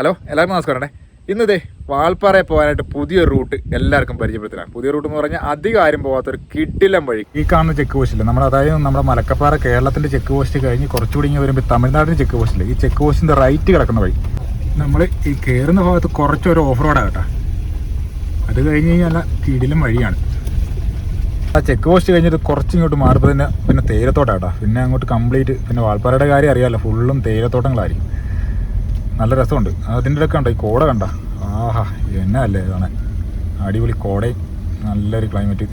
Hello എല്ലാവർക്കും നമസ്കാരം ഇന്നതേ വാൾപ്പാറയിൽ പോകാനായിട്ട് പുതിയ റൂട്ട് എല്ലാവർക്കും പരിചയപ്പെടുത്തലാണ്. പുതിയ റൂട്ട് എന്ന് പറഞ്ഞാൽ അധികം ആരും പോകാത്തൊരു കിടിലം വഴി. ഈ കാണുന്ന ചെക്ക് പോസ്റ്റില്ല നമ്മൾ അതായത് നമ്മുടെ മലക്കപ്പാറ കേരളത്തിന്റെ ചെക്ക് പോസ്റ്റ് കഴിഞ്ഞ് കുറച്ചുകൂടി ഇങ്ങനെ വരുമ്പോൾ തമിഴ്നാടിന്റെ ചെക്ക് പോസ്റ്റില്ല? ഈ ചെക്ക് പോസ്റ്റിന്റെ റൈറ്റ് കിടക്കുന്ന വഴി. നമ്മൾ ഈ കയറുന്ന ഭാഗത്ത് കുറച്ചൊരു ഓഫ് റോഡാണ് കേട്ടോ. അത് കഴിഞ്ഞ് കഴിഞ്ഞാൽ കിടിലം വഴിയാണ്. ആ ചെക്ക് പോസ്റ്റ് കഴിഞ്ഞിട്ട് കുറച്ച് ഇങ്ങോട്ട് മാറുമ്പോൾ തന്നെ പിന്നെ തേയിലത്തോട്ടാട്ടോ പിന്നെ അങ്ങോട്ട് കംപ്ലീറ്റ് പിന്നെ വാൾപ്പാറയുടെ കാര്യം അറിയാമല്ലോ ഫുള്ളും തേയിലത്തോട്ടങ്ങളായിരിക്കും. നല്ല രസമുണ്ട്. അതിന്റെ ഇടയ്ക്ക് കണ്ടോ? ഈ കോട കണ്ട? ആഹാ എന്നാ അല്ലേ ഇതാണ്? അടിപൊളി കോടയും നല്ലൊരു ക്ലൈമറ്റ്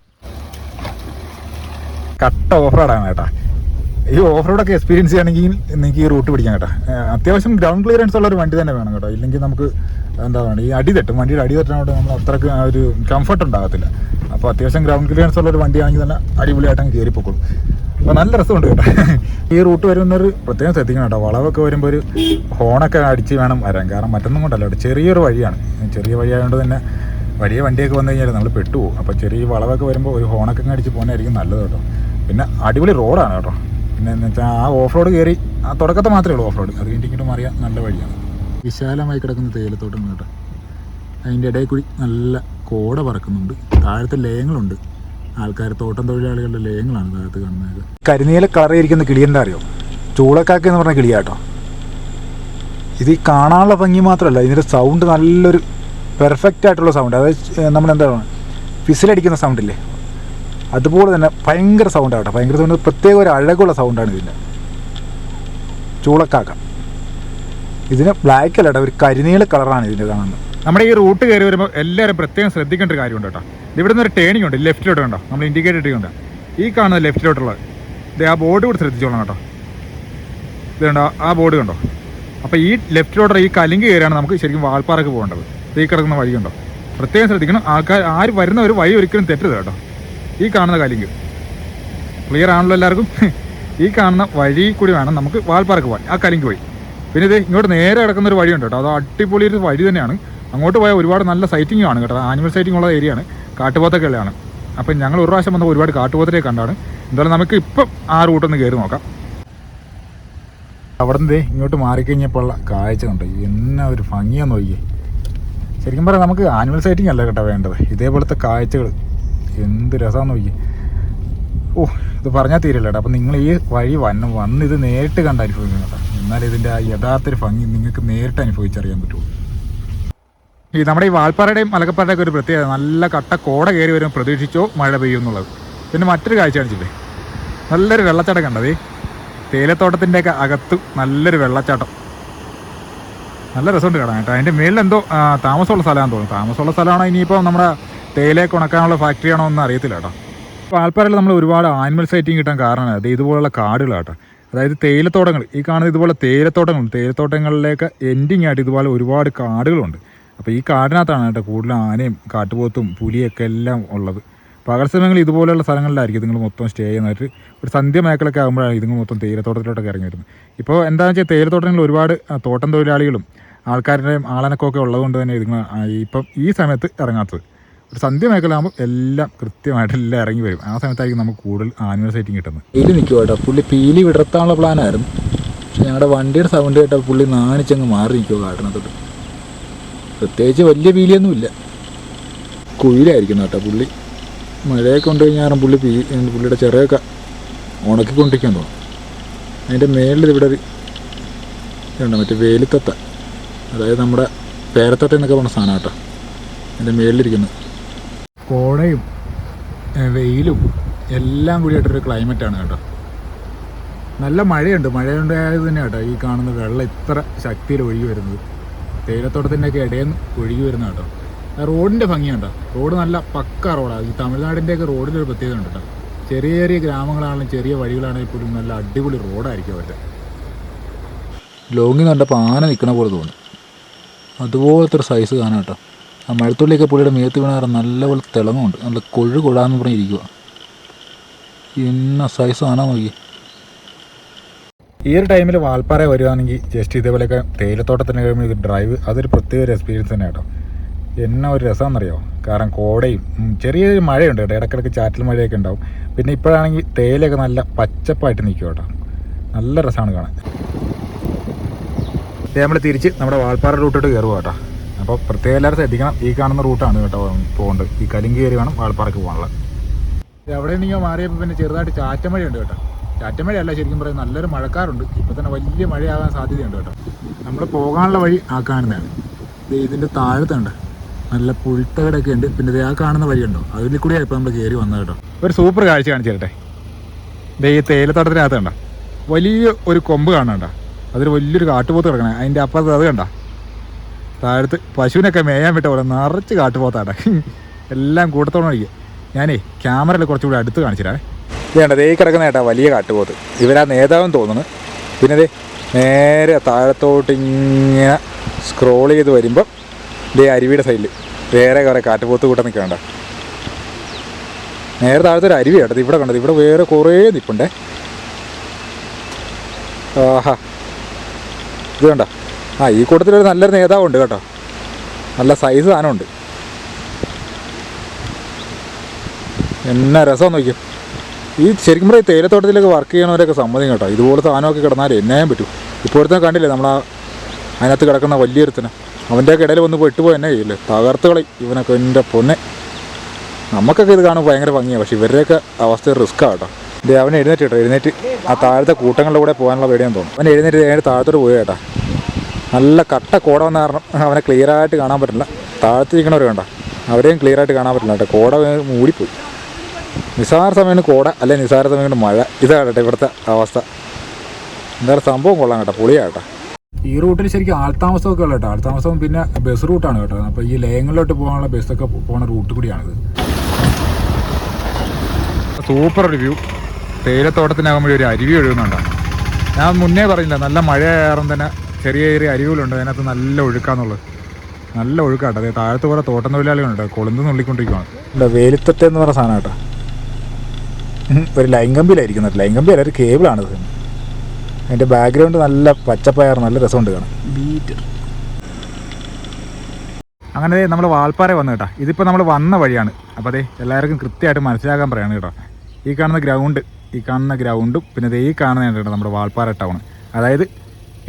കട്ട ഓഫ് റോഡാണ് കേട്ടാ ഈ ഓഫ് റോഡൊക്കെ എക്സ്പീരിയൻസ് ചെയ്യണമെങ്കിൽ നിങ്ങൾക്ക് ഈ റൂട്ട് പിടിക്കാൻ കേട്ടോ. അത്യാവശ്യം ഗ്രൗണ്ട് ക്ലിയറൻസ് ഉള്ള ഒരു വണ്ടി തന്നെ വേണം കേട്ടോ. ഇല്ലെങ്കിൽ നമുക്ക് എന്താ പറയുക ഈ അടി തട്ടും. വണ്ടിയുടെ അടി തട്ടാനോട് നമ്മൾ അത്രയ്ക്ക് ആ ഒരു കംഫർട്ട് ഉണ്ടാകത്തില്ല. അപ്പോൾ അത്യാവശ്യം ഗ്രൗണ്ട് ക്ലിയറൻസ് ഉള്ള ഒരു വണ്ടിയാണെങ്കിൽ തന്നെ അടിപൊളിയായിട്ട് അങ്ങ് കയറിപ്പോക്കുള്ളൂ അപ്പോൾ നല്ല രസമുണ്ട് കേട്ടോ. ഈ റൂട്ട് വരുന്നൊരു പ്രത്യേകം ശ്രദ്ധിക്കണം കേട്ടോ. വളവൊക്കെ വരുമ്പോൾ ഒരു ഹോണൊക്കെ അടിച്ച് വേണം വരാൻ. കാരണം മറ്റൊന്നും കൊണ്ടല്ല കേട്ടോ. ചെറിയൊരു വഴിയാണ്. ചെറിയ വഴിയായതുകൊണ്ട് തന്നെ വലിയ വണ്ടിയൊക്കെ വന്നു കഴിഞ്ഞാൽ നമ്മൾ പെട്ടുപോകും. അപ്പോൾ ചെറിയ വളവൊക്കെ വരുമ്പോൾ ഒരു ഹോണൊക്കെ അടിച്ച് പോകുന്നതായിരിക്കും നല്ലത് കേട്ടോ. പിന്നെ അടിപൊളി റോഡാണ് കേട്ടോ. പിന്നെ എന്ന് വെച്ചാൽ ആ ഓഫ് റോഡ് കയറി ആ തുടക്കത്തെ മാത്രമേ ഉള്ളൂ ഓഫ് റോഡ് അത് കഴിഞ്ഞിട്ട് ഇങ്ങോട്ട് നല്ല വഴിയാണ്. വിശാലമായി കിടക്കുന്ന തേയിലത്തോട്ടം കേട്ടോ. അതിന്റെ ഇടയിൽ കൂടി നല്ല കോട പറക്കുന്നുണ്ട്. താഴത്തെ ലയങ്ങളുണ്ട്. ആൾക്കാർ തോട്ടം തൊഴിലാളികളുടെ ലയങ്ങളാണ് ഭാഗത്ത് കാണുന്നത്. കരിനീല കളറിയിരിക്കുന്ന കിളി എന്താ അറിയോ? ചൂളക്കാക്ക എന്ന് പറഞ്ഞ കിളിയാട്ടോ. ഇത് ഈ കാണാനുള്ള ഭംഗി മാത്രമല്ല ഇതിന്റെ സൗണ്ട് നല്ലൊരു പെർഫെക്റ്റ് ആയിട്ടുള്ള സൗണ്ട് അതായത് നമ്മൾ നമ്മളെന്താണ് ഫിസിലടിക്കുന്ന സൗണ്ടില്ലേ അതുപോലെ തന്നെ ഭയങ്കര സൗണ്ടാണ് കേട്ടോ ഭയങ്കര സൗണ്ട് പ്രത്യേക ഒരു അഴകുള്ള സൗണ്ടാണ് ഇതിന്റെ ചൂളക്കാക്ക. ഇതിന് ബ്ലാക്ക് അല്ല ഒരു കരിനീല കളറാണ് ഇതിന്റെ കാണുന്നത്. നമ്മുടെ ഈ റൂട്ട് കയറി വരുമ്പോൾ എല്ലാവരും പ്രത്യേകം ശ്രദ്ധിക്കേണ്ട ഒരു കാര്യമുണ്ട് കേട്ടോ. ഇവിടെ നിന്ന് ഒരു ടേണിംഗ് ഉണ്ട് ലെഫ്റ്റിലോട്ട് കണ്ടോ? നമ്മൾ ഇൻഡിക്കേറ്റർ ഇട്ടിട്ടുണ്ട് ഈ കാണുന്ന ലെഫ്റ്റിലോട്ടുള്ളത് ഇത് ആ ബോർഡ് കൂടി ശ്രദ്ധിച്ചോളാം കേട്ടോ. ഇത് കണ്ടോ? ആ ബോർഡ് കണ്ടോ? അപ്പോൾ ഈ ലെഫ്റ്റിലോട്ട് ഈ കലിങ്ക് കയറിയാണ് നമുക്ക് ശരിക്കും വാൾപ്പാറക്ക് പോകേണ്ടത്. ഈ കിടക്കുന്ന വഴി കണ്ടോ? പ്രത്യേകം ശ്രദ്ധിക്കണം. ആൾക്കാർ ആര് വരുന്ന ഒരു വഴി ഒരിക്കലും തെറ്റരുത് കേട്ടോ. ഈ കാണുന്ന കലിങ്ക്. ക്ലിയർ ആണല്ലോ എല്ലാവർക്കും? ഈ കാണുന്ന വഴി കൂടി വേണം നമുക്ക് വാൽപ്പാറക്ക് പോകാൻ. ആ കലിങ്ക് പോയി. പിന്നെ ഇത് ഇങ്ങോട്ട് നേരെ കിടക്കുന്ന ഒരു വഴിയുണ്ട് കേട്ടോ. അത് അടിപൊളി ഒരു വഴി തന്നെയാണ്. അങ്ങോട്ട് പോയാൽ ഒരുപാട് നല്ല സൈറ്റിംഗ് ആണ് കേട്ടോ. ആനിമൽ സൈറ്റിംഗ് ഉള്ള ഏരിയയാണ് കാട്ടുപോത്തൊക്കെ അപ്പം ഞങ്ങൾ ഒരു പ്രാവശ്യം വന്നപ്പോൾ ഒരുപാട് കാട്ടുപോത്തിനെ കണ്ടാണ്. എന്തായാലും നമുക്ക് ഇപ്പം ആ റൂട്ടൊന്ന് കയറി നോക്കാം. അവിടെ നിന്ന് ഇങ്ങോട്ട് മാറിക്കഴിഞ്ഞപ്പോൾ ഉള്ള കാഴ്ച കണ്ടോ? എന്നാ ഒരു ഭംഗിയാന്ന് നോക്കിയേ. ശരിക്കും പറയാം നമുക്ക് ആനിമൽ സൈറ്റിംഗ് അല്ല കേട്ടോ വേണ്ടത്. ഇതേപോലത്തെ കാഴ്ചകൾ എന്ത് രസമാണെന്ന് നോക്കിയേ. ഓ ഇത് പറഞ്ഞാൽ തീരില്ല കേട്ടോ. അപ്പം നിങ്ങൾ ഈ വഴി വന്ന് വന്ന് ഇത് നേരിട്ട് കണ്ട് അനുഭവിക്കണം കേട്ടോ. എന്നാൽ ഇതിന്റെ ആ യഥാർത്ഥ ഒരു ഭംഗി നിങ്ങൾക്ക് നേരിട്ട് അനുഭവിച്ചറിയാൻ പറ്റുള്ളൂ. ഈ നമ്മുടെ ഈ വാൽപ്പാറയുടെയും മലക്കപ്പാറയുടെയൊക്കെ ഒരു പ്രത്യേകത നല്ല കട്ട കോട കയറി വരും പ്രതീക്ഷിച്ചോ മഴ പെയ്യും എന്നുള്ളത്. പിന്നെ മറ്റൊരു കാഴ്ച കാണിച്ചില്ലേ? നല്ലൊരു വെള്ളച്ചാട്ടം കണ്ടതേ. തേയിലത്തോട്ടത്തിന്റെയൊക്കെ അകത്ത് നല്ലൊരു വെള്ളച്ചാട്ടം. നല്ല രസമുണ്ട് കാണാൻ കേട്ടോ. അതിന്റെ മേളിൽ എന്തോ താമസമുള്ള സ്ഥലമാണെന്ന് തോന്നുന്നു. താമസമുള്ള സ്ഥലമാണോ ഇനിയിപ്പോൾ നമ്മുടെ തേയിലയൊക്കെ ഉണക്കാനുള്ള ഫാക്ടറി ആണോ എന്ന് അറിയത്തില്ല കേട്ടോ. പാൽപ്പാറയിൽ നമ്മൾ ഒരുപാട് ആനിമൽ സൈറ്റിംഗ് കിട്ടാൻ കാരണമാണ്. അത് ഇതുപോലുള്ള കാടുകൾ കേട്ടോ. അതായത് തേയിലത്തോട്ടങ്ങൾ. ഈ കാണുന്ന ഇതുപോലെ തേയിലത്തോട്ടങ്ങളുണ്ട്. തേയിലത്തോട്ടങ്ങളിലേക്ക് എൻഡിങ് ആയിട്ട് ഇതുപോലെ ഒരുപാട് കാടുകളുണ്ട്. അപ്പോൾ ഈ കാടിനകത്താണ് കേട്ടോ കൂടുതൽ ആനയും കാട്ടുപോത്തും പുലിയൊക്കെ എല്ലാം ഉള്ളത്. പകൽ സമയങ്ങളിൽ ഇതുപോലെയുള്ള സ്ഥലങ്ങളിലായിരിക്കും നിങ്ങൾ മൊത്തം സ്റ്റേ ചെയ്യുന്നതായിട്ട് ഒരു സന്ധ്യ മേഖലയൊക്കെ ആകുമ്പോഴാണ് ഇതുങ്ങൾ മൊത്തം തേയിലത്തോട്ടത്തിലോട്ടൊക്കെ ഇറങ്ങി വരുന്നത്. ഇപ്പോൾ എന്താണെന്ന് വെച്ചാൽ തേയിലത്തോട്ടങ്ങളിൽ ഒരുപാട് തോട്ടം തൊഴിലാളികളും ആൾക്കാരുടെയും ആളനക്കമൊക്കെ ഉള്ളതുകൊണ്ട് തന്നെ ഇതുങ്ങൾ ഇപ്പം ഈ സമയത്ത് ഇറങ്ങാത്തത്. ഒരു സന്ധ്യ മേഖല ആകുമ്പോൾ എല്ലാം കൃത്യമായിട്ട് എല്ലാം ഇറങ്ങി വരും. ആ സമയത്തായിരിക്കും നമുക്ക് കൂടുതൽ ആനുവൽ സൈറ്റിംഗ് കിട്ടുന്നത്. പീലി നിൽക്കുക കേട്ടോ. പുള്ളി പീലി വിടർത്താനുള്ള പ്ലാനായിരുന്നു ഞങ്ങളുടെ വണ്ടിയുടെ സൗണ്ട് കേട്ടാൽ പുള്ളി നാണിച്ചങ്ങ് മാറി നിൽക്കുക കാട്ടിനകത്തോട്ട് പ്രത്യേകിച്ച് വലിയ പീലിയൊന്നുമില്ല. കുയിലായിരിക്കുന്നു കേട്ടോ പുള്ളി. മഴയൊക്കെ കൊണ്ടു കഴിഞ്ഞാൽ പുള്ളി പീ പുള്ളിയുടെ ചിറയൊക്കെ ഉണക്കിക്കൊണ്ടിരിക്കാൻ തോന്നും. അതിന്റെ മേളിൽ ഇവിടെ ഇതുണ്ട് മറ്റേ വേലിത്തത്ത. അതായത് നമ്മുടെ പേരത്തത്ത എന്നൊക്കെ പറഞ്ഞ സാധനം കേട്ടോ. അതിന്റെ മേളിലിരിക്കുന്നത് കോടയും വെയിലും എല്ലാം കൂടി കൂടിയായിട്ടൊരു ക്ലൈമറ്റാണ് കേട്ടോ. നല്ല മഴയുണ്ട്. മഴയുണ്ടായത് തന്നെ കേട്ടോ ഈ കാണുന്ന വെള്ളം ഇത്ര ശക്തിയിൽ ഒഴുകി വരുന്നത്. തേയിലത്തോട്ടത്തിന്റെയൊക്കെ ഇടയിൽ നിന്ന് ഒഴുകി വരുന്ന കേട്ടോ. റോഡിന്റെ ഭംഗിയുണ്ടോ റോഡ് നല്ല പക്ക റോഡാണ് ഈ തമിഴ്നാടിന്റെയൊക്കെ റോഡിലൊരു പ്രത്യേകത ഉണ്ട് കേട്ടോ. ചെറിയ ചെറിയ ഗ്രാമങ്ങളാണെങ്കിലും ചെറിയ വഴികളാണെങ്കിൽ പോലും നല്ല അടിപൊളി റോഡായിരിക്കും അവരുടെ. ലോങ്ങിൽ കണ്ടപ്പോൾ ആന നിൽക്കണ പോലെ തോന്നി. അതുപോലത്തെ ഒരു സൈസ് കാണാം കേട്ടോ. ആ മഴത്തുള്ളിയൊക്കെ പുള്ളിയുടെ മേത്ത് വീണാറ് നല്ലപോലെ തിളങ്ങുണ്ട് നല്ല കൊഴു കൊടാന്ന് പറഞ്ഞിരിക്കുക ഇന്ന സൈസ് കാണാൻ നോക്കി ഈ ഒരു ടൈമിൽ വാൽപ്പാറ വരുവാണെങ്കിൽ ജസ്റ്റ് ഇതേപോലെയൊക്കെ തേയിലത്തോട്ടത്തിന് കഴിയുമ്പോൾ ഇത് ഡ്രൈവ് അതൊരു പ്രത്യേക ഒരു എക്സ്പീരിയൻസ് തന്നെ കേട്ടോ എന്നാ ഒരു രസമെന്നറിയോ കാരണം കോടയും ചെറിയൊരു മഴയുണ്ട് കേട്ടോ. ഇടയ്ക്കിടയ്ക്ക് ചാറ്റൽ മഴയൊക്കെ ഉണ്ടാവും. പിന്നെ ഇപ്പോഴാണെങ്കിൽ തേയിലൊക്കെ നല്ല പച്ചപ്പായിട്ട് നിൽക്കും കേട്ടോ നല്ല രസമാണ് കാണാൻ. നമ്മൾ തിരിച്ച് നമ്മുടെ വാൾപ്പാറ റൂട്ടോട്ട് കയറുക കേട്ടോ അപ്പോൾ പ്രത്യേകം എല്ലാവരും ശ്രദ്ധിക്കണം. ഈ കാണുന്ന റൂട്ടാണ് കേട്ടോ പോകേണ്ടത്. ഈ കലിങ്ക് കയറി വേണം വാൾപ്പാറയ്ക്ക് പോകാനുള്ളത് എവിടെ നിങ്ങൾ മാറിയപ്പോൾ പിന്നെ ചെറുതായിട്ട് ചാറ്റമഴയുണ്ട് കേട്ടോ. ചാറ്റമഴയല്ല ശരിക്കും പറയാം നല്ലൊരു മഴക്കാറുണ്ട്. ഇപ്പോൾ തന്നെ വലിയ മഴയാകാൻ സാധ്യതയുണ്ട് കേട്ടോ. നമ്മൾ പോകാനുള്ള വഴി ആ കാണുന്നതാണ്. ദേ ഇതിന്റെ താഴത്തുണ്ട് നല്ല പുൽത്തകടൊക്കെ ഉണ്ട്. പിന്നെ ഇത് ആ കാണുന്ന വഴിയുണ്ടോ? അതിൽ കൂടിയാണ് ഇപ്പോൾ നമ്മൾ കയറി വന്നത് കേട്ടോ. ഒരു സൂപ്പർ കാഴ്ച കാണിച്ചു തരട്ടെ ഇതേ ഈ തേയിലത്തോട്ടത്തിനകത്ത് കണ്ട? വലിയ ഒരു കൊമ്പ് കാണണ്ട അതിൽ വലിയൊരു കാട്ടുപോത്ത് കിടക്കണേ. അതിന്റെ അപ്പുറത്ത് അത് കണ്ട? താഴത്ത് പശുവിനൊക്കെ മേയാൻ വിട്ട പോലെ നിറച്ച് കാട്ടുപോത്താട്ടെ എല്ലാം കൂട്ടത്തോളം അടിക്കുക ഞാനേ ക്യാമറയിൽ കുറച്ചുകൂടി അടുത്ത് കാണിച്ചിരാവേ ഇതേണ്ട ദേ കിടക്കുന്ന ഏട്ടാ വലിയ കാട്ടുപോത്ത്. ഇവരാ നേതാവെന്ന് തോന്നുന്നു. പിന്നെ ദേ നേരെ താഴത്തോട്ട് ഇങ്ങനെ സ്ക്രോൾ ചെയ്ത് വരുമ്പോൾ ദേ അരുവിയുടെ സൈഡിൽ വേറെ കുറേ കാട്ടുപോത്ത് കൂട്ടം നിൽക്കണ്ട നേരെ താഴത്തെ ഒരു അരുവി കേട്ടത് ഇവിടെ കണ്ടത് ഇവിടെ വേറെ കുറേ നിൽപ്പുണ്ടേ ആഹാ. ഇത് കണ്ട? ആ ഈ കൂട്ടത്തിലൊരു നല്ലൊരു നേതാവുണ്ട് കേട്ടോ. നല്ല സൈസ് സാധനമുണ്ട്. എന്നാ രസം നോക്കിയോ. ഈ ശരിക്കും പറയാം തേയിലത്തോട്ടത്തിലൊക്കെ വർക്ക് ചെയ്യണവരൊക്കെ സമ്മതിയും കേട്ടോ. ഇതുപോലെ സാധനമൊക്കെ കിടന്നാൽ എന്നായും പറ്റും. ഇപ്പോഴത്തെ കണ്ടില്ലേ നമ്മളാ അതിനകത്ത് കിടക്കുന്ന വലിയൊരുത്തനെ. അവന്റെയൊക്കെ ഇടയിൽ വന്ന് പെട്ടുപോയി എന്നെ ചെയ്യില്ലേ തകർത്ത് കളി ഇവനൊക്കെ എന്റെ പൊന്നെ. നമുക്കൊക്കെ ഇത് കാണുമ്പോൾ ഭയങ്കര ഭംഗിയാണ് പക്ഷേ ഇവരുടെയൊക്കെ അവസ്ഥ റിസ്ക്കാണ് കേട്ടോ. ഇത് അവൻ എഴുന്നേറ്റ് കേട്ടോ. എഴുന്നേറ്റ് ആ താഴത്തെ കൂട്ടങ്ങളുടെ കൂടെ പോകാനുള്ള പേടിയാന്ന് തോന്നുന്നു. അവൻ എഴുന്നേറ്റ് നേരെ താഴത്തോട്ട് പോയി കേട്ടോ. നല്ല കട്ട കോട വന്ന കാരണം അവനെ ക്ലിയർ ആയിട്ട് കാണാൻ പറ്റില്ല. താഴത്തിരിക്കണവർ വേണ്ട അവരെയും ക്ലിയർ ആയിട്ട് കാണാൻ പറ്റില്ല കേട്ടോ. കോട മൂടിപ്പോയി. നിസാര സമയത്ത് കോട അല്ലെ നിസാര സമയത്ത് മഴ. ഇതാണ് കേട്ടോ ഇവിടുത്തെ അവസ്ഥ. എന്തായാലും സംഭവം കൊള്ളാം കേട്ടോ പൊളിയാണ് ഈ റൂട്ടിൽ ശരിക്കും ആൾത്താമസമൊക്കെ ഉള്ള കേട്ടോ. ആൾത്താമസവും പിന്നെ ബസ് റൂട്ടാണ് കേട്ടോ. അപ്പോൾ ഈ ലയങ്ങളിലോട്ട് പോകാനുള്ള ബസ്സൊക്കെ പോകുന്ന റൂട്ട് കൂടിയാണിത്. സൂപ്പർ ഒരു വ്യൂ തേയിലത്തോട്ടത്തിനകം ഒരു അരുവി ഒഴുകുന്നുണ്ട്. ഞാൻ മുന്നേ പറഞ്ഞില്ല നല്ല മഴ കാരണം തന്നെ ചെറിയ ചെറിയ അരുവികളുണ്ട്. അതിനകത്ത് നല്ല ഒഴുക്കാന്നുള്ളത്. നല്ല ഒഴുക്കാട്ടോ അതായത് താഴത്ത് പോലെ തോട്ടം തൊഴിലാളികളുണ്ട്. കൊളുന്ത് നുള്ളിക്കൊണ്ടിരിക്കുകയാണ് വേലിത്തട്ട് എന്ന് പറഞ്ഞ സാധനം കേട്ടോ. ഉം, കമ്പിയിലായിരിക്കുന്നത് ലൈൻ ലൈൻകമ്പി അല്ല ഒരു കേബിളാണിത് അതിന്റെ ബാക്ക്ഗ്രൗണ്ട് നല്ല പച്ചപ്പയർ നല്ല രസമുണ്ട് കാണാൻ. അങ്ങനെ നമ്മൾ വാൽപ്പാറ വന്നു കേട്ടോ. ഇതിപ്പോൾ നമ്മൾ വന്ന വഴിയാണ്. അപ്പോൾ അതെ എല്ലാവർക്കും കൃത്യമായിട്ട് മനസ്സിലാക്കാൻ പറയാണ് കേട്ടോ. ഈ കാണുന്ന ഗ്രൗണ്ട് ഈ കാണുന്ന ഗ്രൗണ്ടും പിന്നെ ദേ ഈ കാണുന്ന കേട്ടോ നമ്മുടെ വാൽപ്പാറ ടൗൺ അതായത്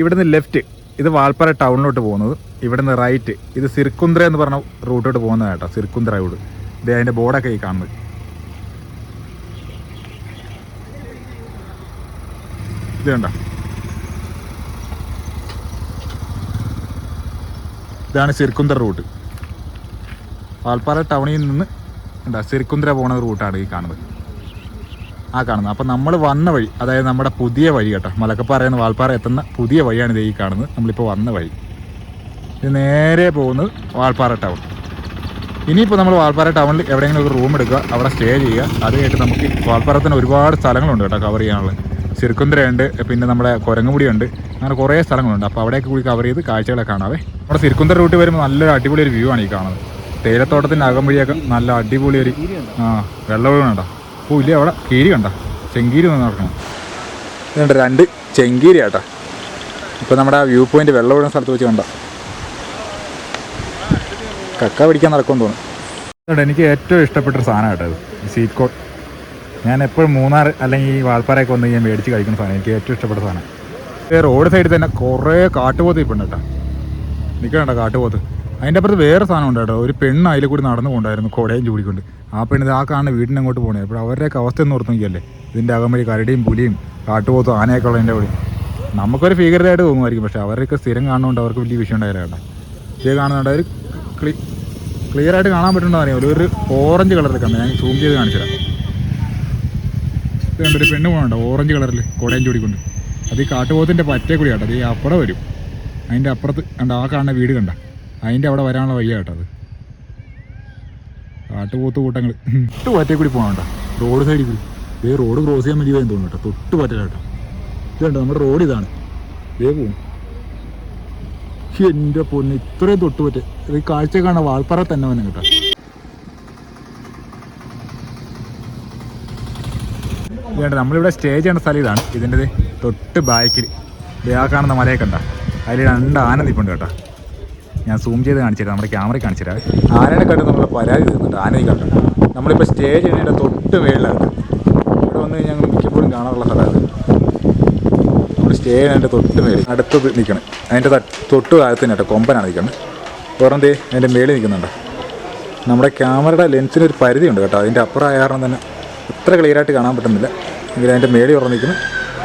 ഇവിടുന്ന് ലെഫ്റ്റ് ഇത് വാൽപ്പാറ ടൗണിലോട്ട് പോകുന്നത്. ഇവിടുന്ന് റൈറ്റ് ഇത് സിർക്കുന്ദ്ര എന്ന് പറഞ്ഞ റൂട്ടോട്ട് പോകുന്നതാണ് കേട്ടോ സിർക്കുന്ദ്ര റോഡ് ഇതേ അതിന്റെ ബോർഡൊക്കെ ഈ കാണുന്നത്. ഇത് കണ്ടോ? ഇതാണ് സിർക്കുന്തർ റൂട്ട്. വാൽപ്പാറ ടൗണിൽ നിന്ന് എന്താ സിർക്കുന്തര പോണ റൂട്ടാണ് ഈ കാണുന്നത്. ആ കാണുന്നത്. അപ്പം നമ്മൾ വന്ന വഴി അതായത് നമ്മുടെ പുതിയ വഴി കേട്ടോ മലക്കപ്പാറയിൽ നിന്ന് വാൽപ്പാറ എത്തുന്ന പുതിയ വഴിയാണ് ഇത് ഈ കാണുന്നത്. നമ്മളിപ്പോൾ വന്ന വഴി. ഇത് നേരെ പോകുന്നത് വാൽപ്പാറ ടൗൺ. ഇനിയിപ്പോൾ നമ്മൾ വാൽപ്പാറ ടൗണിൽ എവിടെയെങ്കിലും ഒരു റൂം എടുക്കുക അവിടെ സ്റ്റേ ചെയ്യുക. അത് കഴിഞ്ഞിട്ട് നമുക്ക് വാൽപ്പാറത്തിന് ഒരുപാട് സ്ഥലങ്ങളുണ്ട് കേട്ടോ കവർ ചെയ്യാനുള്ളത്. സിർക്കുന്തരയുണ്ട് പിന്നെ നമ്മുടെ കുരങ്ങുമുടിയുണ്ട്. അങ്ങനെ കുറേ സ്ഥലങ്ങളുണ്ട്. അപ്പോൾ അവിടെയൊക്കെ കൂടി കവർ ചെയ്ത് കാഴ്ചകളെ കാണാവേ. നമ്മുടെ സിർക്കുന്തര റൂട്ട് വരുമ്പോൾ നല്ലൊരു അടിപൊളി ഒരു വ്യൂ ആണ് ഈ കാണുന്നത്. തേയിലത്തോട്ടത്തിന്റെ അകം വഴിയൊക്കെ നല്ല അടിപൊളി ഒരു ആ വെള്ളമൊഴുകും കണ്ടോ ഓ ഇല്ലേ അവിടെ കീരി കണ്ട? ചെങ്കീരി വന്ന് നടക്കണം. ഇതുണ്ട് രണ്ട് ചെങ്കീരി ആട്ടാ. ഇപ്പോൾ നമ്മുടെ വ്യൂ പോയിന്റ് വെള്ളം ഒഴുകുന്ന സ്ഥലത്ത് വെച്ച് കണ്ട? കക്ക പിടിക്കാൻ നടക്കുമെന്ന് തോന്നുന്നു. എനിക്ക് ഏറ്റവും ഇഷ്ടപ്പെട്ട ഒരു സാധനം കേട്ടോ ഇത് സീറ്റ് കോട്ട് ഞാൻ എപ്പോഴും മൂന്നാർ അല്ലെങ്കിൽ ഈ വാൾപ്പാറയൊക്കെ വന്ന് ഞാൻ മേടിച്ച് കഴിക്കുന്ന സാധനം. എനിക്ക് ഏറ്റവും ഇഷ്ടപ്പെട്ട സാധനം. റോഡ് സൈഡിൽ തന്നെ കുറേ കാട്ടുപോത്ത് ഇപ്പം കേട്ടോ. നിൽക്കണ്ട കാട്ടുപോത്ത്. അതിന്റെ അപ്പുറത്ത് വേറെ സാധനം ഉണ്ട് കേട്ടോ. ഒരു പെണ്ണ് അതിൽ കൂടി നടന്നു കൊണ്ടായിരുന്നു കുടയും ചൂടിക്കൊണ്ട്. ആ പെണ്ണ് ആ കാണുന്ന വീടിന്റെ അങ്ങോട്ട് പോകണേ അപ്പോൾ അവരുടെയൊക്കെ അവസ്ഥ എന്ന് ഓർത്ത് നോക്കിയല്ലേ? ഇതിന്റെ അകം വഴി കരടിയും പുലിയും കാട്ടുപോത്തും ആനയൊക്കെ ഉള്ളതിന്റെ വഴി നമുക്കൊരു ഭീകരതയായിട്ട് തോന്നുമായിരിക്കും. പക്ഷേ അവരൊക്കെ സ്ഥിരം കാണുന്നുണ്ട് അവർക്ക് വലിയ വിഷയം ഉണ്ടായില്ല കേട്ടോ. ഇത് കാണുന്നുണ്ട്. അവർ ക്ലി ക്ലിയർ ആയിട്ട് കാണാൻ പറ്റുന്നുണ്ടോ അറിയാമല്ലോ ഒരു ഓറഞ്ച് കളറിൽ കണ്ടു. ഞാൻ സൂം ചെയ്ത് കാണിച്ചു കണ്ടൊരു പെണ്ണ് പോകണ്ട ഓറഞ്ച് കളറിൽ കുടയും ചൂടിക്കൊണ്ട്. അത് ഈ കാട്ടുപോത്തിന്റെ പറ്റേ കൂടി കേട്ടോ. അത് ഈ അപ്പുറം വരും. അതിന്റെ അപ്പുറത്ത് കണ്ട ആ കാണുന്ന വീട് കണ്ട? അതിന്റെ അവിടെ വരാനുള്ള വഴിയാ കേട്ടോ അത്. കാട്ടുപോത്ത് കൂട്ടങ്ങൾ തൊട്ട് പറ്റേ കൂടി പോകണ്ട റോഡ് സൈഡിൽ കൂടി ഇതേ റോഡ് ക്രോസ് ചെയ്യാൻ വേണ്ടി തോന്നുന്നു കേട്ടോ. തൊട്ട് പറ്റില്ല കേട്ടോ. ഇത് കണ്ടോ? നമ്മുടെ റോഡ് ഇതാണ്. ഇതേ പോകും എന്റെ പൊന്ന് ഇത്രയും തൊട്ട് പറ്റേ. ഈ കാഴ്ച കാണാൻ വാൾപ്പാറ തന്നെ വന്നെ കേട്ടോ. ഇതുകൊണ്ട് നമ്മളിവിടെ സ്റ്റേ ചെയ്യുന്ന സ്ഥലം ഇതാണ്. ഇതിന്റെ തൊട്ട് ബാക്കിൽ. ആ കാണുന്ന മലയൊക്കെ ഉണ്ടോ അതിൽ രണ്ട് ആന നിൽപ്പുണ്ട് കേട്ടോ. ഞാൻ സൂം ചെയ്ത് കാണിച്ചിട്ട് നമ്മുടെ ക്യാമറ കാണിച്ചിട്ട് ആനനെ കണ്ട് നമ്മൾ പരാതി തരുന്നുണ്ട് ആനയെ കണ്ടു. നമ്മളിപ്പോൾ സ്റ്റേ ചെയ്യുന്നതിന്റെ തൊട്ട് മേളിലാണ് ഇവിടെ വന്ന് ഞങ്ങൾ മിക്കപ്പോഴും കാണാറുള്ള സ്ഥലമാണ് നമ്മൾ സ്റ്റേ ചെയ്യുന്നതിന്റെ തൊട്ട് മേളിൽ. അടുത്ത് നിൽക്കണം. അതിന്റെ തൊട്ട് താഴത്ത് തന്നെ കേട്ടോ കൊമ്പനാണ് നിൽക്കുന്നത് ദേ അതിന്റെ മേളിൽ നിൽക്കുന്നുണ്ട്. നമ്മുടെ ക്യാമറയുടെ ലെൻസിന് ഒരു പരിധിയുണ്ട് കേട്ടോ. അതിന്റെ അപ്പുറം ആയ കാരണം തന്നെ ഇത്ര ക്ലിയറായിട്ട് കാണാൻ പറ്റുന്നില്ല. എങ്കിലും അതിന്റെ മേടി ഉറ നിൽക്കുന്നു.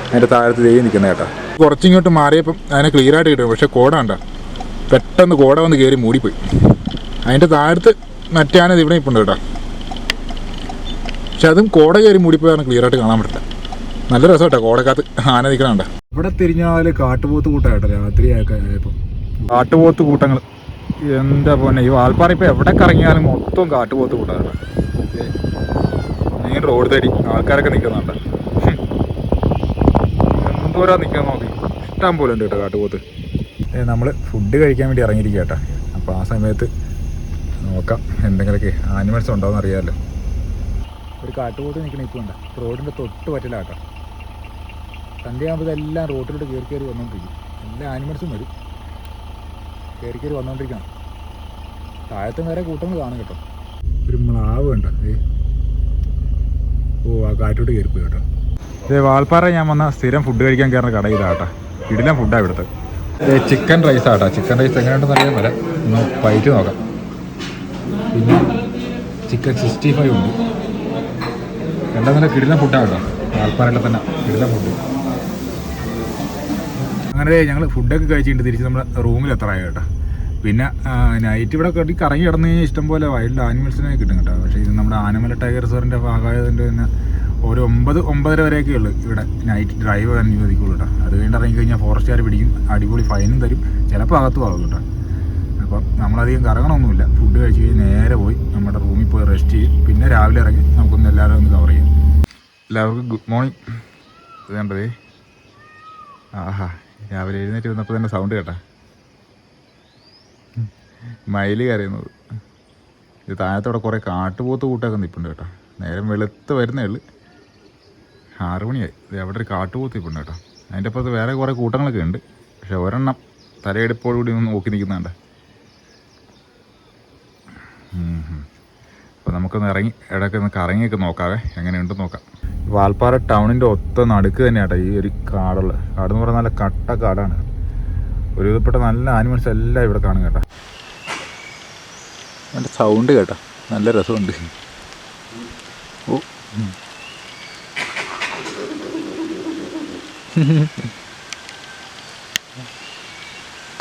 അതിന്റെ താഴത്ത് ദേ നിൽക്കുന്നത് കേട്ടോ. കുറച്ചിങ്ങോട്ട് മാറിയപ്പം അതിനെ ക്ലിയറായിട്ട് കിട്ടും. പക്ഷേ കോട ഉണ്ടോ പെട്ടെന്ന് കോട വന്ന് കയറി മൂടിപ്പോയി. അതിന്റെ താഴത്ത് മറ്റേ ആന ഇവിടെ ഇപ്പം ഉണ്ട് കേട്ടോ. പക്ഷെ അതും കോട കയറി മൂടിപ്പോയാണ് ക്ലിയറായിട്ട് കാണാൻ പറ്റില്ല. നല്ല രസം കേട്ടോ കോടക്കകത്ത് ആന നിൽക്കണുണ്ട് ഇവിടെ തിരിഞ്ഞാൽ കാട്ടുപോത്ത് കൂട്ടാട്ടോ രാത്രി ആയപ്പോൾ കാട്ടുപോത്ത് കൂട്ടങ്ങൾ എന്താ പോന്നെ? ഈ വാൽപ്പാറ ഇപ്പം എവിടെ കറങ്ങിയാലും മൊത്തം കാട്ടുപോത്ത് കൂട്ടാണ് റോഡ് തേടി ആൾക്കാരൊക്കെ നിൽക്കുന്നുണ്ട്. എന്തോരാ നിൽക്കാൻ നോക്കി. ഇഷ്ടം പോലെ ഉണ്ട് കേട്ടോ കാട്ടുപോത്ത്. നമ്മൾ ഫുഡ് കഴിക്കാൻ വേണ്ടി ഇറങ്ങിയിരിക്കുക കേട്ടോ. അപ്പോൾ ആ സമയത്ത് നോക്കാം എന്തെങ്കിലുമൊക്കെ ആനിമൽസ് ഉണ്ടോയെന്ന് അറിയാമല്ലോ ഒരു കാട്ടുപോത്ത് നിൽക്കണ ഇപ്പോൾ ഉണ്ട്. റോഡിന്റെ തൊട്ട് പറ്റില്ല കേട്ടോ. സന്ധ്യയാകുമ്പോൾ ഇതെല്ലാം റോട്ടിലോട്ട് കയറി കയറി വന്നുകൊണ്ടിരിക്കും എല്ലാ ആനിമൽസും വരും. കയറി കയറി വന്നുകൊണ്ടിരിക്കണം താഴത്തും വേറെ കൂട്ടങ്ങൾ കാണും കേട്ടോ. ഒരു മ്ലാവ് ഉണ്ട് ഏ ഓ ആ കാറ്റോട്ട് കയറിപ്പോയി കേട്ടോ. ഇതേ വാൽപ്പാറ ഞാൻ വന്ന സ്ഥിരം ഫുഡ് കഴിക്കാൻ കയറുന്ന കട ഇതാ കേട്ടോ. ഇടിലം ഫുഡാണ് ഇവിടുത്തെ. ചിക്കൻ റൈസ് ആട്ടോ ചിക്കൻ റൈസ് എങ്ങനെയുണ്ടെന്ന് അറിയാൻ വരാം ഒന്ന് പൈറ്റ് നോക്കാം. പിന്നെ ചിക്കൻ സിക്സ്റ്റി ഫൈവ് ഉണ്ട്. എല്ലാം നല്ല കിടിലം ഫുഡാണ് കേട്ടോ. വാൽപ്പാറയിലെ തന്നെ കിടിലം ഫുഡ് അങ്ങനെ ഞങ്ങൾ ഫുഡൊക്കെ കഴിച്ചിട്ട് തിരിച്ച് നമ്മുടെ റൂമിൽ എത്ര ആയി കേട്ടോ. പിന്നെ നൈറ്റ് ഇവിടെ കണ്ടി കറങ്ങി കിടന്നു കഴിഞ്ഞാൽ ഇഷ്ടംപോലെ വൈൽഡ് ആനിമൽസിനെ കിട്ടും കേട്ടോ. പക്ഷേ ഇത് നമ്മുടെ ആനിമൽ ടൈഗർ റിസർവിന്റെ ഭാഗമായതുകൊണ്ട് തന്നെ ഒരു ഒമ്പത് ഒമ്പതര വരെയൊക്കെ ഉള്ളു ഇവിടെ നൈറ്റ് ഡ്രൈവ് അനുവദിക്കുള്ളൂ കേട്ടോ. അത് കഴിഞ്ഞ് ഇറങ്ങി കഴിഞ്ഞാൽ ഫോറസ്റ്റുകാർ പിടിക്കും അടിപൊളി ഫൈനും തരും. ചിലപ്പോൾ അകത്തും ആകും കേട്ടോ. അപ്പം നമ്മളധികം കറങ്ങണമൊന്നുമില്ല. ഫുഡ് കഴിച്ച് കഴിഞ്ഞ് നേരെ പോയി നമ്മുടെ റൂമിൽ പോയി റെസ്റ്റ് ചെയ്യും. പിന്നെ രാവിലെ ഇറങ്ങി നമുക്കൊന്ന് എല്ലാവരും ഒന്ന് കവർ ചെയ്യാം. എല്ലാവർക്കും ഗുഡ് മോർണിംഗ് ഇത് കണ്ടതേ? ആഹാ രാവിലെ എഴുന്നേറ്റ് വന്നപ്പോൾ തന്നെ സൗണ്ട് കേട്ടാ. മയിൽ കരയുന്നത്. ഇത് താഴത്തോടെ കുറേ കാട്ടുപോത്ത് കൂട്ടൊക്കെ നിൽപ്പുണ്ട് കേട്ടോ. നേരം വെളുത്ത് വരുന്നേ ഉള്ളു. ആറു മണിയായി. ഇത് അവിടെ ഒരു കാട്ടുപോത്ത് നിൽപ്പുണ്ട് കേട്ടോ. അതിന്റെ അപ്പുറത്ത് വേറെ കുറേ കൂട്ടങ്ങളൊക്കെ ഉണ്ട്. പക്ഷെ ഒരെണ്ണം തലയെടുപ്പോടുകൂടി ഒന്ന് നോക്കി നിൽക്കുന്നുണ്ട്. അപ്പോൾ നമുക്കൊന്ന് ഇറങ്ങി ഇടയ്ക്ക് ഒന്ന് കറങ്ങിയൊക്കെ നോക്കാവേ. എങ്ങനെയുണ്ടെന്ന് നോക്കാം. വാൽപ്പാറ ടൗണിന്റെ ഒത്ത നടുക്ക് തന്നെയാട്ടോ ഈ ഒരു കാടുള്ള കാടെന്ന് പറഞ്ഞാൽ നല്ല കട്ട കാടാണ്. ഒരു വിധപ്പെട്ട നല്ല ആനിമൽസ് എല്ലാം ഇവിടെ കാണും കേട്ടോ. അതിന്റെ സൗണ്ട് കേട്ടോ. നല്ല രസമുണ്ട്. ഓ ഉം.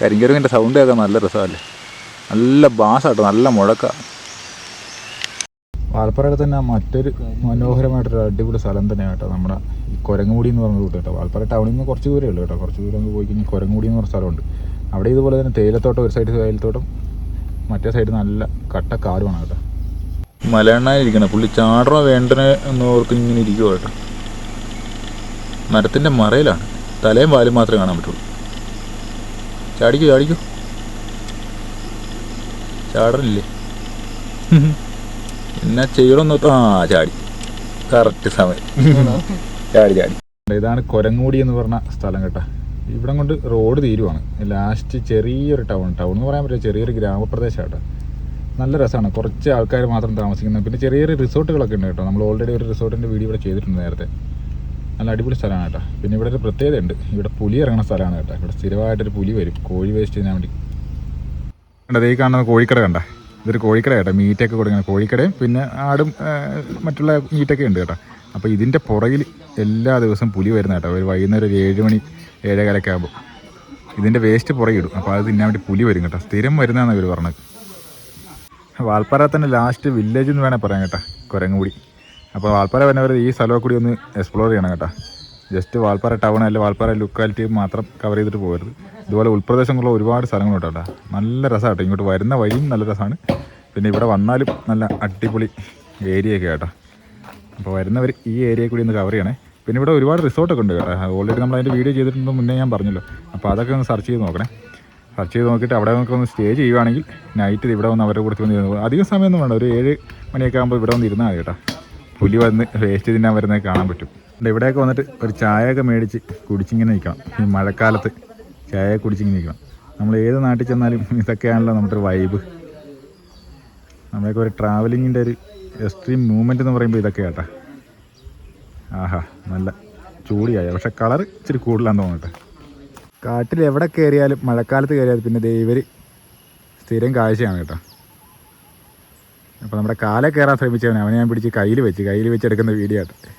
കരിങ്കരുവിന്റെ സൗണ്ട് കേൾക്കാൻ നല്ല രസമല്ലേ? നല്ല ബാസാട്ടോ നല്ല മുഴക്ക. വാൽപ്പാറയിൽ തന്നെ മറ്റൊരു മനോഹരമായിട്ടൊരു അടിപൊളി സ്ഥലം തന്നെയാണ് കേട്ടോ നമ്മുടെ ഈ കൊരങ്ങുമുടി എന്ന് പറഞ്ഞ റൂട്ട് കേട്ടോ. വാൽപ്പാറ ടൗണിൽ നിന്ന് കുറച്ച് ദൂരമേ ഉള്ളൂ കേട്ടോ. കുറച്ച് ദൂരം പോയി കഴിഞ്ഞാൽ കൊരങ്ങുമുടി എന്ന് പറഞ്ഞ സ്ഥലമുണ്ട്. അവിടെ ഇതുപോലെ തന്നെ തേയിലത്തോട്ടം ഒരു സൈഡ് തേയിലത്തോട്ടം മറ്റേ സൈഡ് നല്ല കട്ട കാടുമാണ് കേട്ടോ. മലയണ്ണായിരിക്കണം. പുള്ളി ചാടണോ വേണ്ടനെ എന്ന് ഓർത്ത് ഇങ്ങനെ ഇരിക്കുക കേട്ടോ. മരത്തിന്റെ മറയിലാണ്. തലയും വാലും മാത്രമേ കാണാൻ പറ്റുള്ളൂ. ചാടിക്കൂ ചാടിക്കൂ. ചാടണില്ലേ? എന്നാ ചെയ്യണമെന്ന് ആ ചാടി. കറക്റ്റ് സമയം. ചാടി ചാടി. ഇതാണ് കൊരങ്ങൂടി എന്ന് പറഞ്ഞ സ്ഥലം കേട്ടോ. ഇവിടം കൊണ്ട് റോഡ് തീരുവാണ്. ലാസ്റ്റ് ചെറിയൊരു ടൗൺ ടൗൺ എന്ന് പറയാൻ പറ്റില്ല ചെറിയൊരു ഗ്രാമപ്രദേശമാണ് നല്ല രസമാണ് കുറച്ച് ആൾക്കാർ മാത്രം താമസിക്കുന്നത് പിന്നെ ചെറിയ ചെറിയ റിസോർട്ടുകളൊക്കെ ഉണ്ട് കേട്ടോ. നമ്മൾ ഓൾറെഡി ഒരു റിസോർട്ടിന്റെ വീഡിയോ ഇവിടെ ചെയ്തിട്ടുണ്ട് നേരത്തെ. നല്ല അടിപൊളി സ്ഥലമാണ് കേട്ടോ. പിന്നെ ഇവിടെ ഒരു പ്രത്യേകത ഉണ്ട്. ഇവിടെ പുലി ഇറങ്ങുന്ന സ്ഥലമാണ് കേട്ടോ. ഇവിടെ സ്ഥിരമായിട്ടൊരു പുലി വരും. കോഴി വേസ്റ്റ് ചെയ്യാൻ വേണ്ടി. കണ്ടത് ഈ കാണുന്ന കോഴിക്കട കണ്ട? ഇതൊരു കോഴിക്കട കേട്ടോ. മീറ്റൊക്കെ കൊടുക്കുന്നത് കോഴിക്കടയും പിന്നെ ആടും മറ്റുള്ള മീറ്റൊക്കെ ഉണ്ട് കേട്ടോ. അപ്പോൾ ഇതിന്റെ പുറകിൽ എല്ലാ ദിവസവും പുലി വരുന്ന കേട്ടോ. ഒരു വൈകുന്നേരം ഒരു ഏഴ് മണി ഏഴേകാലൊക്കെ ആകുമ്പോൾ ഇതിന്റെ വേസ്റ്റ് പുറകിടും അപ്പോൾ അത് തിന്നാൻ വേണ്ടി പുലി വരും കേട്ടോ. സ്ഥിരം വരുന്നതാണ് ഇവർ പറഞ്ഞത്. വാൽപ്പാറ തന്നെ ലാസ്റ്റ് വില്ലേജ് എന്ന് വേണേൽ പറയാം കേട്ടോ. കുരങ്ങുകൂടി അപ്പോൾ വാൽപ്പാറ വരുന്നവർ ഈ സ്ഥലമൊക്കെ കൂടി ഒന്ന് എക്സ്പ്ലോർ ചെയ്യണം കേട്ടോ. ജസ്റ്റ് വാൽപ്പാറ ടൗൺ അല്ല വാൽപ്പാറ ലൊക്കാലിറ്റി മാത്രം കവർ ചെയ്തിട്ട് പോകരുത്. ഇതുപോലെ ഉൾപ്രദേശങ്ങളുള്ള ഒരുപാട് സ്ഥലങ്ങളുണ്ട് കേട്ടോ. നല്ല രസമാണ് ഇങ്ങോട്ട് വരുന്ന വഴിയും നല്ല രസമാണ് പിന്നെ ഇവിടെ വന്നാലും നല്ല അടിപൊളി ഏരിയയൊക്കെ കേട്ടോ അപ്പോൾ വരുന്നവർ ഈ ഏരിയ കൂടി ഒന്ന് കവർ ചെയ്യണേ. പിന്നെ ഇവിടെ ഒരുപാട് റിസോർട്ടൊക്കെ ഉണ്ട്. കേട്ടോ ഓൾറെഡി നമ്മൾ അതിന്റെ വീഡിയോ ചെയ്തിട്ടുണ്ട് മുന്നേ ഞാൻ പറഞ്ഞല്ലോ. അപ്പോൾ അതൊക്കെ ഒന്ന് സെർച്ച് ചെയ്ത് നോക്കണേ. സെർച്ച് ചെയ്ത് നോക്കിയിട്ട് അവിടെ നമുക്ക് ഒന്ന് സ്റ്റേ ചെയ്യുവാണെങ്കിൽ നൈറ്റ് ഇവിടെ വന്ന് അവരുടെ കൂടെ വന്ന് അധികം സമയമൊന്നും വേണ്ട. ഒരു ഏഴ് മണിയൊക്കെ ആകുമ്പോൾ ഇവിടെ വന്ന് ഇരുന്നാൽ കേട്ടോ. പുലി വന്ന് വേസ്റ്റ് തിന്നാൻ വരുന്നത് കാണാൻ പറ്റും. ഇവിടെ ഇവിടെയൊക്കെ വന്നിട്ട് ഒരു ചായയൊക്കെ മേടിച്ച് കുടിച്ചിങ്ങനെ നിൽക്കണം. ഈ മഴക്കാലത്ത് ചായ കുടിച്ചിങ്ങനെ നിൽക്കണം. നമ്മൾ ഏത് നാട്ടിൽ ചെന്നാലും ഇതൊക്കെയാണല്ലോ നമ്മുടെ വൈബ് നമ്മളൊക്കെ ഒരു ട്രാവലിങ്ങിന്റെ ഒരു എക്സ്ട്രീം മൂവ്മെന്റ് എന്ന് പറയുമ്പോൾ ഇതൊക്കെ കേട്ടാ. ആഹാ നല്ല ചൂടിയായ പക്ഷെ കളർ ഇച്ചിരി കൂടുതലാന്ന് തോന്നട്ടെ. കാട്ടിൽ എവിടെ കയറിയാലും മഴക്കാലത്ത് കയറിയാലും പിന്നെ ദൈവര് സ്ഥിരം കാഴ്ചയാണ് കേട്ടോ. അപ്പോൾ നമ്മുടെ കാലെ കയറാൻ ശ്രമിച്ചവനെ അവനെ ഞാൻ പിടിച്ച് കയ്യിൽ വെച്ച് കയ്യിൽ വെച്ചെടുക്കുന്ന വീഡിയോ ആട്ടെ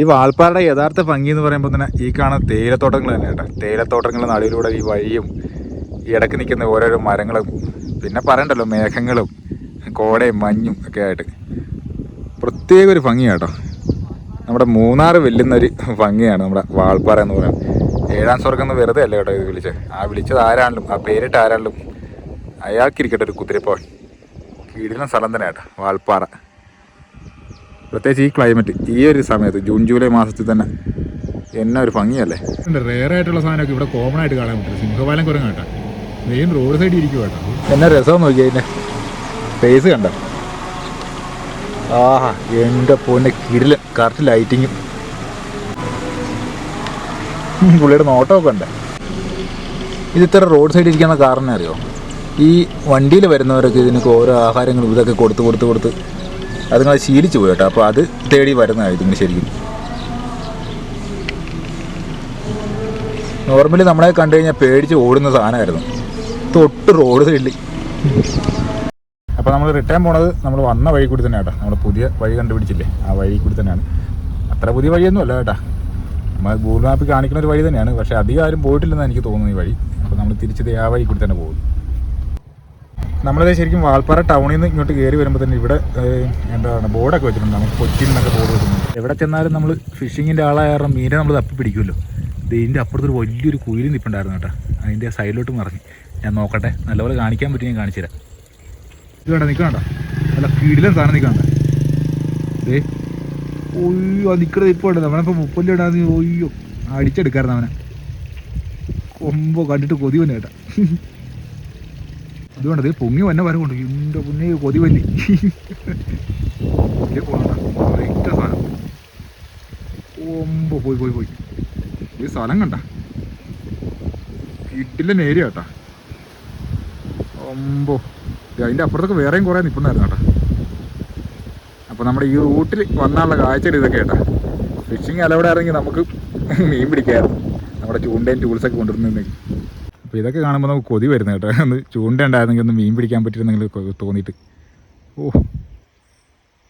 ഈ വാൾപ്പാറയുടെ യഥാർത്ഥ ഭംഗി എന്ന് പറയുമ്പോൾ തന്നെ ഈ കാണുന്ന തേയിലത്തോട്ടങ്ങൾ തന്നെ കേട്ടോ. തേയിലത്തോട്ടങ്ങളുടെ നടുവിലൂടെ ഈ വഴിയും ഈ ഇടയ്ക്ക് നിൽക്കുന്ന ഓരോരോ മരങ്ങളും പിന്നെ പറയണ്ടല്ലോ മേഘങ്ങളും കോടയും മഞ്ഞും ഒക്കെ ആയിട്ട്. പ്രത്യേക ഒരു ഭംഗിയാണ് കേട്ടോ. നമ്മുടെ മൂന്നാർ വെല്ലുന്നൊരു ഭംഗിയാണ് നമ്മുടെ വാൾപ്പാറ എന്ന് പറയുന്നത്. ഏഴാം സ്വർഗം എന്ന് വെറുതെ അല്ല കേട്ടോ ഇത് വിളിച്ചത് ആ വിളിച്ചത് ആരാണെങ്കിലും ആ പേരിട്ട് ആരാണെങ്കിലും അയാൾക്കിരിക്കട്ടെ ഒരു കുതിരപ്പോൾ കീഴിലും സ്ഥലം തന്നെ കേട്ടോ വാൾപ്പാറ. പ്രത്യേകിച്ച് ഈ ക്ലൈമറ്റ് ഈ ഒരു സമയത്ത് ജൂൺ ജൂലൈ മാസത്തിൽ തന്നെ എന്നാ ഒരു ഭംഗിയല്ലേ? റേറായിട്ടുള്ള സാധനമൊക്കെ ഇവിടെ കോമൺ ആയിട്ട് കാണാൻ പറ്റും സിംഹപാലം കുരങ്ങ് കേട്ടോ. മെയിൻ റോഡ് സൈഡിൽ ഇരിക്കും എന്നെ രസം നോക്കി അതിന്റെ ഫേസ് കണ്ട? ആഹാ എന്റെ പൊന്നെ കിടിൽ കറക്റ്റ് ലൈറ്റിങ്ങും പുള്ളിയുടെ നോട്ടമൊക്കെ ഉണ്ട്. ഇത് ഇത്ര റോഡ് സൈഡിൽ ഇരിക്കുന്ന കാരണം അറിയോ? ഈ വണ്ടിയിൽ വരുന്നവരൊക്കെ ഇതിനൊക്കെ ഓരോ ആഹാരങ്ങളും ഇതൊക്കെ കൊടുത്ത് കൊടുത്ത് കൊടുത്ത് അതുങ്ങളെ ശീലിച്ചു പോയി കേട്ടോ. അപ്പോൾ അത് തേടി വരുന്നതായി ഇതിന് ശരിക്കും. നോർമലി നമ്മളെ കണ്ടു കഴിഞ്ഞാൽ പേടിച്ച് ഓടുന്ന സാധനമായിരുന്നു. തൊട്ട് റോഡ് സൈഡിൽ അപ്പോൾ നമ്മൾ റിട്ടേൺ പോണത് നമ്മൾ വന്ന വഴി കൂടി തന്നെ കേട്ടോ. നമ്മൾ പുതിയ വഴി കണ്ടുപിടിച്ചില്ലേ? ആ വഴി കൂടി തന്നെയാണ്. അത്ര പുതിയ വഴിയൊന്നും അല്ല കേട്ടാ. നമ്മൾ ഗൂഗിൾ മാപ്പിൽ കാണിക്കുന്ന ഒരു വഴി തന്നെയാണ്. പക്ഷേ അധികം ആരും പോയിട്ടില്ലെന്നാണ് എനിക്ക് തോന്നുന്നത് ഈ വഴി. അപ്പോൾ നമ്മൾ തിരിച്ചത് ആ വഴി കൂടി തന്നെ പോകും. നമ്മളത് ശരിക്കും വാൾപ്പാറ ടൗണിൽ നിന്ന് ഇങ്ങോട്ട് കയറി വരുമ്പോൾ തന്നെ ഇവിടെ എന്താണ് ബോർഡൊക്കെ വെച്ചിട്ടുണ്ട്. നമുക്ക് കൊച്ചിയിൽ നിന്നൊക്കെ ബോർഡ് വെച്ചിട്ടുണ്ട്. എവിടെ ചെന്നാലും നമ്മൾ ഫിഷിങ്ങിന്റെ ആളായ കാരണം മീനെ നമ്മൾ തപ്പി പിടിക്കുമല്ലോ ഇതിന്റെ അപ്പുറത്തൊരു വലിയൊരു കുയിൽ നിൽപ്പുണ്ടായിരുന്നു കേട്ടോ. അതിന്റെ സൈഡിലോട്ട് മറിഞ്ഞ്. ഞാൻ നോക്കട്ടെ. നല്ലപോലെ കാണിക്കാൻ പറ്റി ഞാൻ കാണിച്ചു തരാം ഇത് വേണ്ട നിൽക്കണ്ട നല്ല കീടിലും സാധനം നിൽക്കണ്ട ഏ ഒയ്യോ നിൽക്കണത് ഇപ്പോൾ ഉണ്ട് നമ്മളിപ്പോൾ മുപ്പല്ലി ഇടാന്ന് ഒയ്യോ അടിച്ചെടുക്കായിരുന്നു അവനെ. കൊമ്പോ കണ്ടിട്ട് കൊതി വന്നെ കേട്ടാ. ഇത് പൊങ്ങി വന്നെ വരവുണ്ട് എന്റെ പൊന്നെ കൊതി വല്ലി ഇതേ സാധനം. കൊമ്പോ പോയി പോയി പോയി. ഈ സ്ഥലം കണ്ട. കിട്ടില്ല നേരിയ കേട്ടാ. ഒമ്പോ അതിന്റെ അപ്പുറത്തൊക്കെ വേറെയും കുറേ നിൽപ്പുണ്ടായിരുന്നു കേട്ടോ. അപ്പോൾ നമ്മുടെ ഈ റൂട്ടിൽ വന്നാലുള്ള കാഴ്ചകൾ ഇതൊക്കെ കേട്ടോ. ഫിഷിങ് അലവിടെ ഇറങ്ങി നമുക്ക് മീൻ പിടിക്കായിരുന്നു. നമ്മുടെ ചൂണ്ടയും ടൂൾസൊക്കെ കൊണ്ടുവരുന്നെങ്കിൽ അപ്പോൾ ഇതൊക്കെ കാണുമ്പോൾ നമുക്ക് കൊതി വരുന്നത് കേട്ടോ. ഒന്ന് ചൂണ്ട ഉണ്ടായിരുന്നെങ്കിൽ ഒന്ന് മീൻ പിടിക്കാൻ പറ്റിയിരുന്നെങ്കിൽ തോന്നിയിട്ട്. ഓ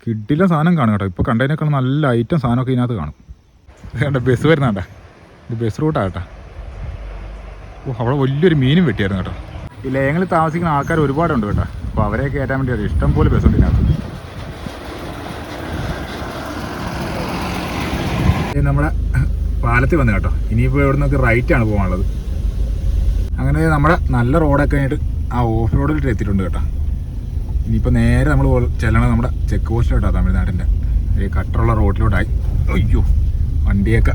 കിഡില സാധനം കാണും കേട്ടോ. ഇപ്പോൾ കണ്ടതിനേക്കാൾ നല്ല ഐറ്റം സാധനമൊക്കെ ഇതിനകത്ത് കാണും. വേണ്ട ബസ് വരുന്നതാണ്ടാ ഇത് ബസ് റൂട്ടാണ് കേട്ടോ. ഓ അവിടെ വലിയൊരു മീനും വെട്ടിയായിരുന്നു കേട്ടോ. ഈ ലയങ്ങളിൽ താമസിക്കുന്ന ആൾക്കാർ ഒരുപാടുണ്ട് കേട്ടോ. അപ്പോൾ അവരെ കയറ്റാൻ വേണ്ടി ഇഷ്ടം പോലെ ബസ്സുണ്ട് ഇതിനകത്ത്. ഇത് നമ്മുടെ പാലത്തിൽ വന്നു കേട്ടോ. ഇനിയിപ്പോൾ ഇവിടെ നിന്നൊക്കെ റൈറ്റാണ് പോകാനുള്ളത്. അങ്ങനെ നമ്മുടെ നല്ല റോഡൊക്കെ ആയിട്ട് ആ ഓഫ് റോഡിൽ എത്തിയിട്ടുണ്ട് കേട്ടോ. ഇനിയിപ്പോൾ നേരെ നമ്മൾ ചെല്ലണം നമ്മുടെ ചെക്ക് പോസ്റ്റിലോട്ടാണ് തമിഴ്നാടിന്റെ ഈ കട്ടറുള്ള റോഡിലോട്ടായി അയ്യോ വണ്ടിയൊക്കെ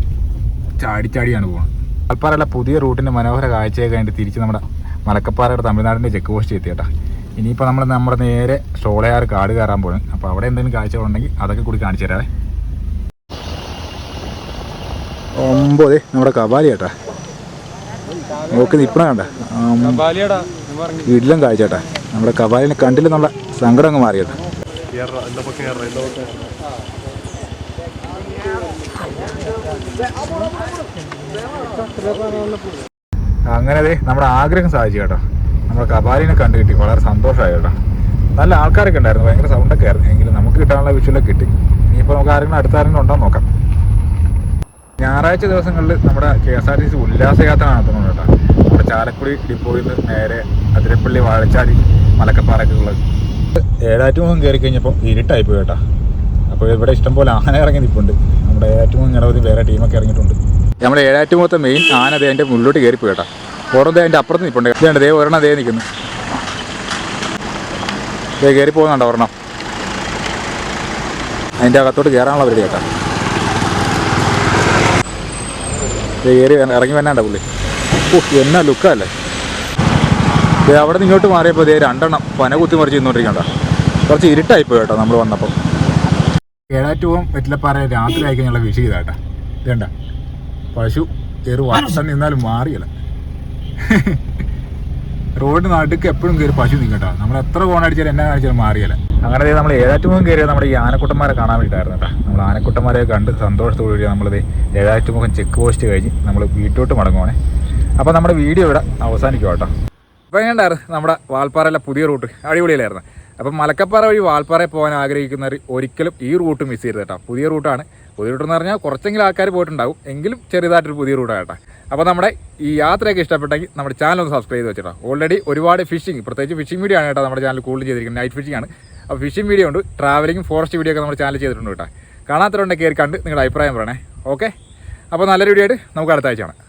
ചാടി ചാടിയാണ് പോകുന്നത് ആൽപ്പാറയുള്ള പുതിയ റൂട്ടിന്റെ മനോഹര കാഴ്ചയൊക്കെ കഴിഞ്ഞിട്ട് തിരിച്ച് നമ്മുടെ മലക്കപ്പാറയുടെ തമിഴ്നാടിന്റെ ചെക്ക് പോസ്റ്റ് എത്തി കേട്ടോ ഇനിയിപ്പോൾ നമ്മൾ നമ്മുടെ നേരെ ഷോളയാർ കാട് കയറാൻ പോകുന്നത് അപ്പോൾ അവിടെ എന്തെങ്കിലും കാഴ്ചകളുണ്ടെങ്കിൽ അതൊക്കെ കൂടി കാണിച്ചു തരാവേ. ഒമ്പത് നമ്മുടെ കപാലി ഏട്ടാ നോക്കി നിപ്പണ കണ്ട വീട്ടിലും കാഴ്ചേട്ടാ നമ്മുടെ കപാലിനെ കണ്ടില്ലെന്നുള്ള സങ്കടം അങ്ങ് മാറി കേട്ടോ അങ്ങനെ അതെ നമ്മുടെ ആഗ്രഹം സാധിച്ചു കേട്ടോ. നമ്മുടെ കപാലിനെ കണ്ടു കിട്ടി. വളരെ സന്തോഷമായി കേട്ടോ. നല്ല ആൾക്കാരൊക്കെ ഉണ്ടായിരുന്നു. ഭയങ്കര സൗണ്ടൊക്കെ ആയിരുന്നു. എങ്കിലും നമുക്ക് കിട്ടാനുള്ള വിഷുവിലൊക്കെ കിട്ടി. ഇനിയിപ്പോൾ നമുക്ക് ആരെങ്കിലും അടുത്ത ആരെങ്കിലും ഉണ്ടോ നോക്കാം. ഞായറാഴ്ച ദിവസങ്ങളിൽ നമ്മുടെ K S R T C ഉല്ലാസയാത്ര നടത്തുന്നുണ്ട് കേട്ടോ. നമ്മുടെ ചാലക്കുടി ഡിപ്പോയിൽ നിന്ന് നേരെ അതിരപ്പള്ളി വാഴച്ചാടി മലക്കപ്പാറക്കുള്ളത് ഏഴാറ്റുമുഖം കയറി കഴിഞ്ഞപ്പോൾ ഇരുട്ടായി പോയി കേട്ടോ. അപ്പോൾ ഇവിടെ ഇഷ്ടംപോലെ ആന ഇറങ്ങി നിൽപ്പുണ്ട്. നമ്മുടെ ഏഴാറ്റുമുഖം നിരവധി വേറെ ടീമൊക്കെ ഇറങ്ങിയിട്ടുണ്ട്. നമ്മുടെ ഏഴാറ്റുമുഖത്തെ മെയിൻ ആന ദേ അതിന്റെ മുന്നിലോട്ട് കയറി പോയി കേട്ടോ. ദേ അതിന്റെ അപ്പുറത്ത് നിൽപ്പുണ്ട് ഇതേണ്ട ദേ ഒരെണ്ണം ദേ നിൽക്കുന്നു. ദേ കയറി പോകുന്നുണ്ടോ ഒരെണ്ണം? അതിന്റെ അകത്തോട്ട് കയറാനുള്ള പരിധി കേട്ടോ. ദേ കയറി ഇറങ്ങി വന്നാണ്ട പുള്ളി. ഓ എന്നാ ലുക്കല്ലേ ദേ അവിടെ നിന്ന് ഇങ്ങോട്ട് മാറിയപ്പോൾ ദേ രണ്ടെണ്ണം പന കുത്തി മറിച്ച് നിന്നുകൊണ്ടിരിക്കണ്ട കുറച്ച് ഇരുട്ടായിപ്പോയി കേട്ടോ നമ്മൾ വന്നപ്പോൾ ഏഴാറ്റുവും വെറ്റിലപ്പാറ രാത്രി ആയി കഴിഞ്ഞുള്ള വിഷയം ഇതാട്ടാ ഇതേണ്ട. പശു കയറി വർഷം നിന്നാലും മാറിയല്ല. റോഡ് നടുക്ക് എപ്പോഴും കയറി പശു നിൽക്കട്ടോ നമ്മൾ എത്ര കോൺ അടിച്ചാലും എന്നെ കാണിച്ചാലും മാറിയല്ല. അങ്ങനെ നമ്മൾ ഏഴാറ്റുമുഖം കയറിയത് നമ്മുടെ ഈ ആനക്കുട്ടന്മാരെ കാണാൻ വേണ്ടിയിട്ടായിരുന്നു നമ്മൾ ആനക്കുട്ടന്മാരെ കണ്ട് സന്തോഷത്തോടു കൂടി നമ്മളിത് ഏഴാറ്റുമുഖം ചെക്ക് പോസ്റ്റ് കഴിഞ്ഞ് നമ്മൾ വീട്ടോട്ട് മടങ്ങുവാണേ. അപ്പോൾ നമ്മുടെ വീഡിയോ ഇവിടെ അവസാനിക്കും കേട്ടോ. അപ്പോൾ എങ്ങനെയുണ്ടായിരുന്നു നമ്മുടെ വാൽപ്പാറയിലെ പുതിയ റൂട്ട്? അടിപൊളിയിലായിരുന്നു അപ്പം മലക്കപ്പാറ വഴി വാൽപ്പാറയിൽ പോകാൻ ആഗ്രഹിക്കുന്നവർ ഒരിക്കലും ഈ റൂട്ട് മിസ് ചെയ്യരുത് കേട്ടോ. പുതിയ റൂട്ടാണ്. പുതിയ റൂട്ട് എന്ന് പറഞ്ഞാൽ കുറച്ചെങ്കിലും ആൾക്കാർ പോയിട്ടുണ്ടാവും. എങ്കിലും ചെറുതായിട്ടൊരു പുതിയ റൂട്ടാകട്ടെ കേട്ടോ അപ്പോൾ നമ്മുടെ ഈ യാത്രയൊക്കെ ഇഷ്ടപ്പെട്ടെങ്കിൽ നമ്മുടെ ചാനൽ ഒന്ന് സബ്സ്ക്രൈബ് ചെയ്ത് വെച്ചിട്ടോ. ഓൾറെഡി ഒരുപാട് ഫിഷിംഗ് പ്രത്യേകിച്ച് ഫിഷിംഗ് വീഡിയോ ആണ് കേട്ടോ നമ്മുടെ ചാനൽ കൂടുതൽ ചെയ്തിരിക്കുന്നത്. നൈറ്റ് ഫിഷിംഗ് ആണ്. അപ്പോൾ ഫിഷിംഗ് വീഡിയോ ഉണ്ട് ട്രാവലിംഗ് ഫോറസ്റ്റ് വീഡിയോ ഒക്കെ നമ്മുടെ ചാനൽ ചെയ്തിട്ടുണ്ട് കേട്ടോ. കാണാത്തവരുണ്ടെങ്കിൽ കയറി കണ്ട് നിങ്ങളുടെ അഭിപ്രായം പറയണേ. ഓക്കെ അപ്പോൾ നല്ലൊരു വീഡിയോ ആയിട്ട് നമുക്ക് അടുത്ത ആഴ്ച കാണാം.